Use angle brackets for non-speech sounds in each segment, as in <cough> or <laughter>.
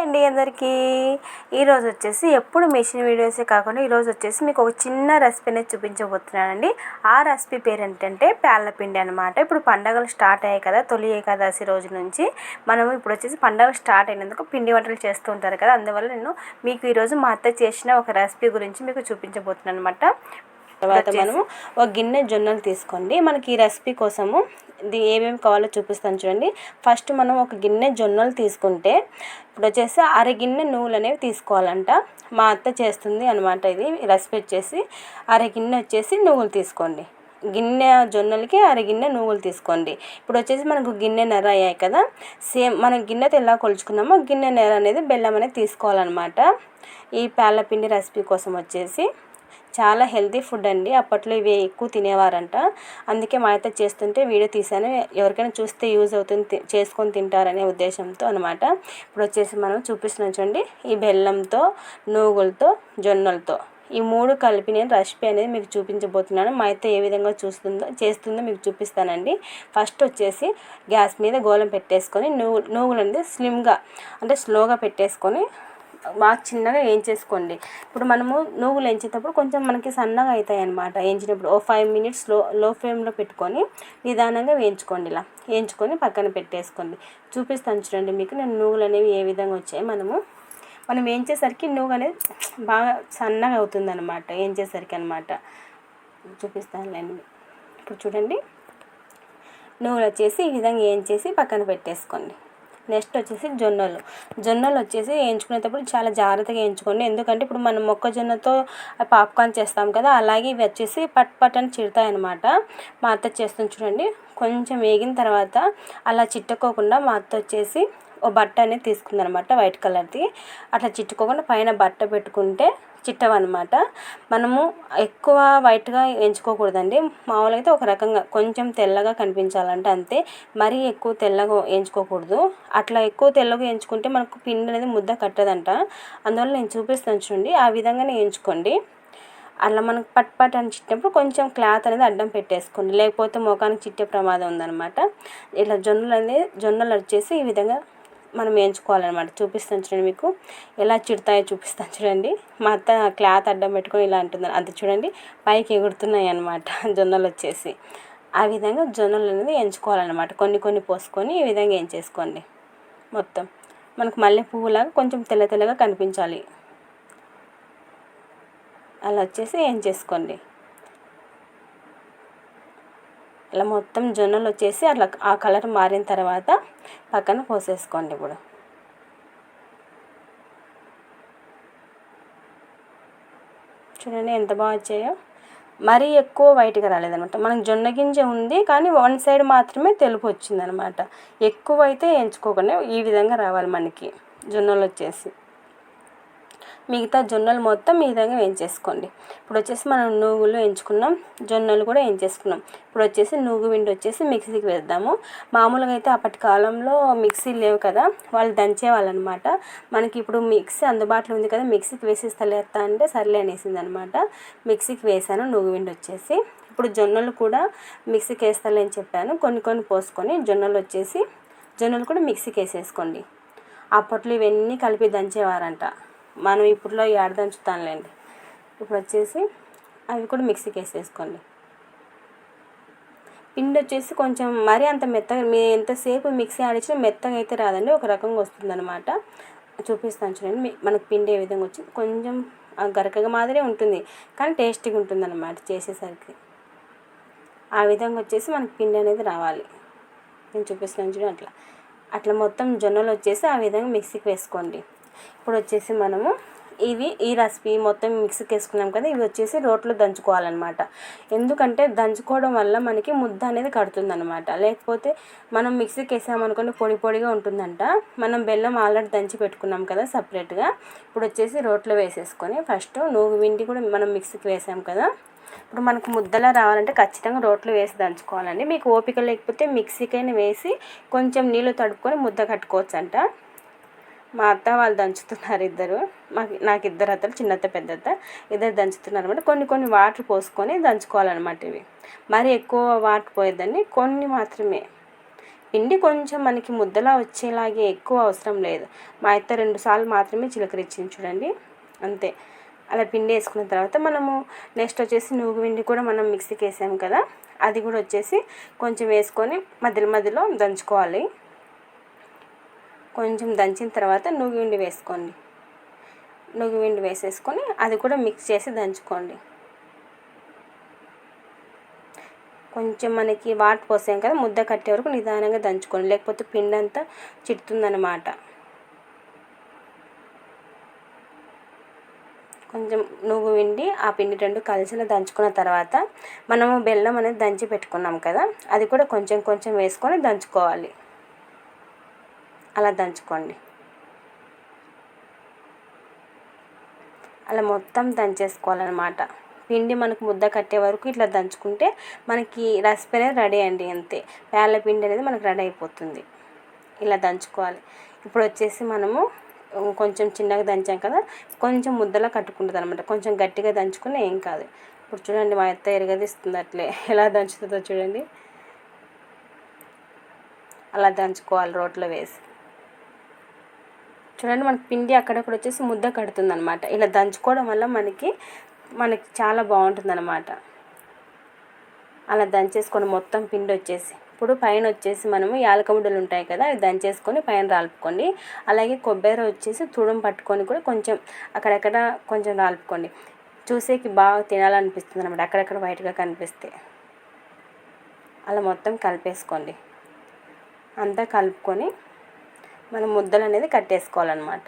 అండి అందరికీ. ఈరోజు వచ్చేసి ఎప్పుడు మెషిన్ వీడియోసే కాకుండా ఈరోజు వచ్చేసి మీకు ఒక చిన్న రెసిపీ అనేది చూపించబోతున్నానండి. ఆ రెసిపీ పేరు ఏంటంటే పేళ్ళపిండి అనమాట ఇప్పుడు పండగలు స్టార్ట్ అయ్యాయి కదా తొలి ఏకాదశి రోజు నుంచి మనం ఇప్పుడు వచ్చేసి పండగలు స్టార్ట్ అయినందుకు పిండి వంటలు చేస్తూ ఉంటారు కదా అందువల్ల నేను మీకు ఈరోజు మా అత్త చేసిన ఒక రెసిపీ గురించి మీకు చూపించబోతున్నాను అనమాట తర్వాత మనము ఒక గిన్నె జొన్నలు తీసుకోండి. మనకి ఈ రెసిపీ కోసము ఇది ఏమేమి కావాలో చూపిస్తాను చూడండి. ఫస్ట్ మనం ఒక గిన్నె జొన్నలు తీసుకుంటే ఇప్పుడు వచ్చేసి అర గిన్నె నువ్వులు అనేవి తీసుకోవాలంట. మా అత్త చేస్తుంది అనమాట ఇది రెసిపీ వచ్చేసి. అర గిన్నె వచ్చేసి నువ్వులు తీసుకోండి. గిన్నె జొన్నలకి అరగిన్నె నువ్వులు తీసుకోండి. ఇప్పుడు వచ్చేసి మనకు గిన్నె నెర అయ్యాయి కదా. సేమ్ మనం గిన్నెతో ఎలా కొలుచుకున్నామో గిన్నె నెర అనేది బెల్లం అనేది తీసుకోవాలన్నమాట. ఈ పేళ్ళ రెసిపీ కోసం వచ్చేసి. చాలా హెల్తీ ఫుడ్ అండి. అప్పట్లో ఇవి ఎక్కువ తినేవారంట. అందుకే మా అయితే చేస్తుంటే వీడియో తీసాను ఎవరికైనా చూస్తే యూజ్ అవుతుంది చేసుకొని తింటారనే ఉద్దేశంతో అనమాట ఇప్పుడు వచ్చేసి మనం చూపిస్తున్నాం చూడండి. ఈ బెల్లంతో నూగులతో జొన్నలతో. ఈ మూడు కలిపి నేను రెసిపీ అనేది మీకు చూపించబోతున్నాను. మా అయితే ఏ విధంగా చూస్తుందో చేస్తుందో మీకు చూపిస్తానండి. ఫస్ట్ వచ్చేసి గ్యాస్ మీద గోళం పెట్టేసుకొని నువ్వు నువ్వులు అనేది స్లిమ్గా అంటే స్లోగా పెట్టేసుకొని బాగా చిన్నగా వేయించేసుకోండి ఇప్పుడు మనము నువ్వులు వేయించేటప్పుడు కొంచెం మనకి సన్నగా అవుతాయి అనమాట వేయించినప్పుడు ఓ ఫైవ్ మినిట్స్లో లో ఫ్లేమ్లో పెట్టుకొని నిదానంగా వేయించుకోండి ఇలా. వేయించుకొని పక్కన పెట్టేసుకోండి. చూపిస్తాను చూడండి మీకు నేను నువ్వులు అనేవి ఏ విధంగా వచ్చాయి. మనము మనం వేయించేసరికి నువ్వు అనేది బాగా సన్నగా అవుతుంది అనమాట వేయించేసరికి అనమాట చూపిస్తానులేండి ఇప్పుడు చూడండి. నువ్వులు వచ్చేసి ఈ విధంగా వేయించేసి పక్కన పెట్టేసుకోండి. నెక్స్ట్ వచ్చేసి జొన్నలు. జొన్నలు వచ్చేసి వేయించుకునేటప్పుడు చాలా జాగ్రత్తగా వేయించుకోండి. ఎందుకంటే ఇప్పుడు మనం మొక్కజొన్నతో పాప్కార్న్ చేస్తాం కదా అలాగే ఇవి వచ్చేసి పట్ పట్ అని చిడతాయి అనమాట మా అత్త చేస్తుంది చూడండి. కొంచెం వేగిన తర్వాత అలా చిట్టుకోకుండా మా అత్త వచ్చేసి ఓ బట్ట అనేది తీసుకుందనమాట వైట్ కలర్ది. అట్లా చిట్టుకోకుండా పైన బట్ట పెట్టుకుంటే చిట్టవన్నమాట. మనము ఎక్కువ వైట్గా ఎంచుకోకూడదండి. మామూలుగా అయితే ఒక రకంగా కొంచెం తెల్లగా కనిపించాలంటే అంతే. మరీ ఎక్కువ తెల్లగా ఎంచుకోకూడదు. అట్లా ఎక్కువ తెల్లగా ఎంచుకుంటే మనకు పిండి అనేది ముద్ద కట్టదంట. అందువల్ల నేను చూపిస్తాను చూడండి. ఆ విధంగానే ఎంచుకోండి. అలా మనకు పట్ పట్ అని చిట్టినప్పుడు కొంచెం క్లాత్ అనేది అడ్డం పెట్టేసుకోండి. లేకపోతే ముఖానికి చిట్టే ప్రమాదం ఉందన్నమాట. ఇట్లా జొన్నలు అనేది జొన్నలు వచ్చేసి ఈ విధంగా మనం వేయించుకోవాలన్నమాట చూపిస్తాను చూడండి మీకు. ఎలా చిడతాయో చూపిస్తాను చూడండి. మా అత్త క్లాత్ అడ్డం పెట్టుకొని ఇలా అంటుంది అంత చూడండి పైకి ఎగురుతున్నాయి అనమాట <laughs> జొన్నలు వచ్చేసి. ఆ విధంగా జొన్నలు అనేది ఎంచుకోవాలన్నమాట. కొన్ని కొన్ని పోసుకొని ఈ విధంగా ఎంచేసుకోండి. మొత్తం. మనకు మల్లె పువ్వులాగా కొంచెం తెల్ల తెల్లగా కనిపించాలి. అలా వచ్చేసి ఏం చేసుకోండి ఇలా మొత్తం జొన్నలు వచ్చేసి అట్లా ఆ కలర్ మారిన తర్వాత పక్కన పోసేసుకోండి ఇప్పుడు. చూడండి ఎంత బాగా వచ్చాయో. మరీ ఎక్కువ వైట్గా రాలేదనమాట మనకు జొన్న గింజ ఉంది కానీ వన్ సైడ్ మాత్రమే తెలుపు వచ్చిందనమాట ఎక్కువ అయితే ఎంచుకోకుండా ఈ విధంగా రావాలి మనకి జొన్నలు వచ్చేసి. మిగతా జొన్నలు మొత్తం ఈ విధంగా వేయించేసుకోండి. ఇప్పుడు వచ్చేసి మనం నువ్వులు వేయించుకున్నాం. జొన్నలు కూడా వేయించేసుకున్నాం. ఇప్పుడు వచ్చేసి నువ్వు విండి వచ్చేసి మిక్సీకి వేద్దాము. మామూలుగా అయితే అప్పటి కాలంలో మిక్సీ లేవు కదా వాళ్ళు దంచేవాళ్ళు అనమాట మనకి ఇప్పుడు మిక్సీ అందుబాటులో ఉంది కదా మిక్సీకి వేసేస్తలేస్తా అంటే సర్లే అనేసింది అనమాట మిక్సీకి వేసాను నువ్వు విండి వచ్చేసి. ఇప్పుడు జొన్నలు కూడా మిక్సీకి వేస్తాలని చెప్పాను. కొన్ని కొన్ని పోసుకొని జొన్నలు వచ్చేసి జొన్నలు కూడా మిక్సీకి వేసేసుకోండి. అప్పట్లో ఇవన్నీ కలిపి దంచేవారంట. మనం ఇప్పుడులో ఏడదంచుతానులేండి ఇప్పుడు వచ్చేసి అవి కూడా మిక్సీకి వేసేసుకోండి. పిండి వచ్చేసి కొంచెం మరీ అంత మెత్తగా మీ ఎంతసేపు మిక్సీ ఆడించినా మెత్తగా అయితే రాదండి. ఒక రకంగా వస్తుందన్నమాట. చూపిస్తాను చూడండి. మనకు పిండి ఏ విధంగా వచ్చింది? కొంచెం గరకగా మాదిరే ఉంటుంది. కానీ టేస్టీగా ఉంటుంది అనమాట చేసేసరికి. ఆ విధంగా వచ్చేసి మనకి పిండి అనేది రావాలి. నేను చూపిస్తాను చూడండి అట్లా. అట్లా మొత్తం జొన్నలు వచ్చేసి ఆ విధంగా మిక్సీకి వేసుకోండి. ఇప్పుడు వచ్చేసి మనము ఇవి ఈ రెసిపీ మొత్తం మిక్సీకి వేసుకున్నాం కదా ఇవి వచ్చేసి రోట్లో దంచుకోవాలన్నమాట. ఎందుకంటే దంచుకోవడం వల్ల మనకి ముద్ద అనేది కడుతుందన్నమాట. లేకపోతే మనం మిక్సీకి వేసామనుకోండి పొడి పొడిగా ఉంటుందంట. మనం బెల్లం ఆల్రెడీ దంచి పెట్టుకున్నాం కదా సపరేట్గా. ఇప్పుడు వచ్చేసి రోట్లో వేసేసుకొని ఫస్ట్ నువ్వు విండి కూడా మనం మిక్సీకి వేసాం కదా. ఇప్పుడు మనకు ముద్దలా రావాలంటే ఖచ్చితంగా రోట్లో వేసి దంచుకోవాలండి. మీకు ఓపిక లేకపోతే మిక్సీకైనా వేసి కొంచెం నీళ్ళు తడుపుకొని ముద్ద కట్టుకోవచ్చు అంట మా అత్త వాళ్ళు దంచుతున్నారు ఇద్దరు. మాకు నాకు ఇద్దరు అత్తలు చిన్నత్త పెద్దత్త ఇద్దరు దంచుతున్నారు అనమాట కొన్ని కొన్ని వాటర్ పోసుకొని దంచుకోవాలన్నమాట ఇవి. మరి ఎక్కువ వాటర్ పోయేద్దండి. కొన్ని మాత్రమే. పిండి కొంచెం మనకి ముద్దలా వచ్చేలాగే ఎక్కువ అవసరం లేదు. మా అత్త రెండు సార్లు మాత్రమే చిలకరించింది చూడండి. అంతే. అలా పిండి వేసుకున్న తర్వాత మనము నెక్స్ట్ వచ్చేసి నూగు పిండి కూడా మనం మిక్సీకి వేసాము కదా అది కూడా వచ్చేసి కొంచెం వేసుకొని మధ్యలో మధ్యలో దంచుకోవాలి. కొంచెం దంచిన తర్వాత నువ్వుండి వేసుకోండి. నువ్వుండి వేసేసుకొని అది కూడా మిక్స్ చేసి దంచుకోండి. కొంచెం మనకి వాటర్ పోసాం కదా ముద్ద కట్టే వరకు నిదానంగా దంచుకోండి. లేకపోతే పిండి అంతా చిడుతుందన్నమాట. కొంచెం నువ్వు పిండి ఆ పిండి రెండు కలిసిన దంచుకున్న తర్వాత మనము బెల్లం అనేది దంచి పెట్టుకున్నాం కదా అది కూడా కొంచెం కొంచెం వేసుకొని దంచుకోవాలి. అలా దంచుకోండి. అలా మొత్తం దంచేసుకోవాలన్నమాట. పిండి మనకు ముద్ద కట్టే వరకు ఇట్లా దంచుకుంటే మనకి రెసిపీ రెడీ అండి అంతే. పేళ్ళ పిండి అనేది మనకు రెడీ అయిపోతుంది. ఇలా దంచుకోవాలి. ఇప్పుడు వచ్చేసి మనము కొంచెం చిన్నగా దంచాం కదా కొంచెం ముద్దలా కట్టుకుంటుంది అనమాట కొంచెం గట్టిగా దంచుకుని ఏం కాదు. ఇప్పుడు చూడండి మా అత్త ఎరగదిస్తుంది అట్లే. ఎలా దంచుతుందో చూడండి. అలా దంచుకోవాలి రోట్లో వేసి. చూడండి మనకి పిండి అక్కడక్కడ వచ్చేసి ముద్ద కడుతుంది అనమాట ఇలా దంచుకోవడం వల్ల మనకి మనకి చాలా బాగుంటుంది అనమాట అలా దంచేసుకొని మొత్తం పిండి వచ్చేసి ఇప్పుడు పైన వచ్చేసి మనము యాలకముడలు ఉంటాయి కదా అవి దంచేసుకొని పైన రాలుపుకోండి. అలాగే కొబ్బరి వచ్చేసి తుడం పట్టుకొని కూడా కొంచెం అక్కడక్కడ కొంచెం రాలుపుకోండి. చూసేకి బాగా తినాలనిపిస్తుంది అనమాట అక్కడక్కడ వైట్గా కనిపిస్తే. అలా మొత్తం కలిపేసుకోండి. అంతా కలుపుకొని మనం ముద్దలు అనేది కట్టేసుకోవాలన్నమాట.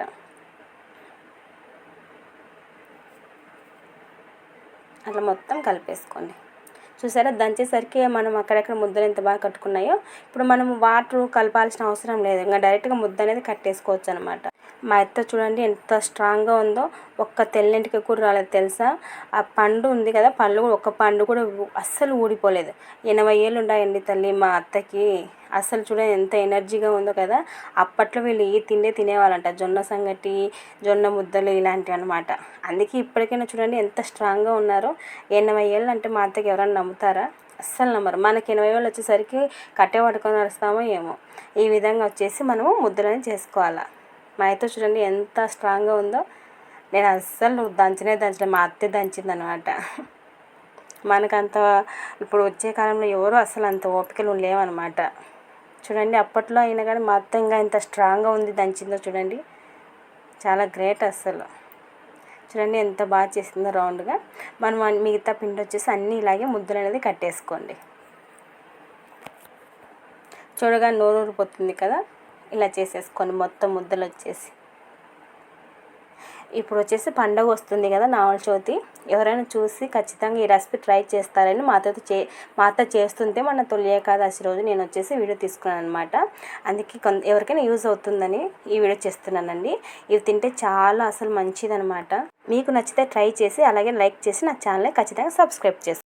అట్లా మొత్తం కలిపేసుకోండి. చూసారా? దంచేసరికి మనం అక్కడక్కడ ముద్దలు ఎంత బాగా కట్టుకున్నాయో ఇప్పుడు మనం వాటర్ కలపాల్సిన అవసరం లేదు. ఇంకా డైరెక్ట్గా ముద్ద అనేది కట్టేసుకోవచ్చు అనమాట మా అత్త చూడండి ఎంత స్ట్రాంగ్గా ఉందో. ఒక్క తెల్లంటికి కూడా రాలేదు తెలుసా? ఆ పండు ఉంది కదా పళ్ళు కూడా ఒక్క పండు కూడా అస్సలు ఊడిపోలేదు. ఎనభై ఏళ్ళు ఉన్నాయండి తల్లి మా అత్తకి. అస్సలు చూడండి ఎంత ఎనర్జీగా ఉందో కదా. అప్పట్లో వీళ్ళు ఈ తిండే తినేవాళ్ళంట జొన్న సంగటి జొన్న ముద్దలు ఇలాంటివి అనమాట అందుకే ఇప్పటికైనా చూడండి ఎంత స్ట్రాంగ్గా ఉన్నారో. ఎనభై ఏళ్ళు అంటే మా అత్తకి ఎవరైనా నమ్ముతారా? అస్సలు నమ్మరు. మనకి ఎనభై వేలు వచ్చేసరికి కట్టె పట్టుకొని నడుస్తామో ఏమో. ఈ విధంగా వచ్చేసి మనము ముద్దలని చేసుకోవాలి. మా అయితే చూడండి ఎంత స్ట్రాంగ్గా ఉందో. నేను అస్సలు దంచనే దంచలే మా అత్తే దంచింది అనమాట మనకంత ఇప్పుడు వచ్చే కాలంలో ఎవరు అసలు అంత ఓపికలు లేవన్నమాట. చూడండి అప్పట్లో అయినా కానీ మా అత్త ఇంకా ఎంత స్ట్రాంగ్గా ఉంది దంచిందో చూడండి. చాలా గ్రేట్ అస్సలు. చూడండి ఎంత బాగా చేసిందో రౌండ్గా మనం మిగతా పిండి వచ్చేసి అన్నీ ఇలాగే ముద్దలు అనేది కట్టేసుకోండి. చూడగా నోరూరిపోతుంది కదా. ఇలా చేసేసుకొని మొత్తం ముద్దలు వచ్చేసి. ఇప్పుడు వచ్చేసి పండగ వస్తుంది కదా నావల చవితి ఎవరైనా చూసి ఖచ్చితంగా ఈ రెసిపీ ట్రై చేస్తారని మాతో చే మాత చేస్తుంటే మన తొలి ఏకాదశి రోజు నేను వచ్చేసి వీడియో తీసుకున్నాను అనమాట అందుకే కొంత ఎవరికైనా యూజ్ అవుతుందని ఈ వీడియో చేస్తున్నానండి. ఇవి తింటే చాలా అసలు మంచిదనమాట మీకు నచ్చితే ట్రై చేసి అలాగే లైక్ చేసి నా ఛానల్ని ఖచ్చితంగా సబ్స్క్రైబ్ చేసుకోండి.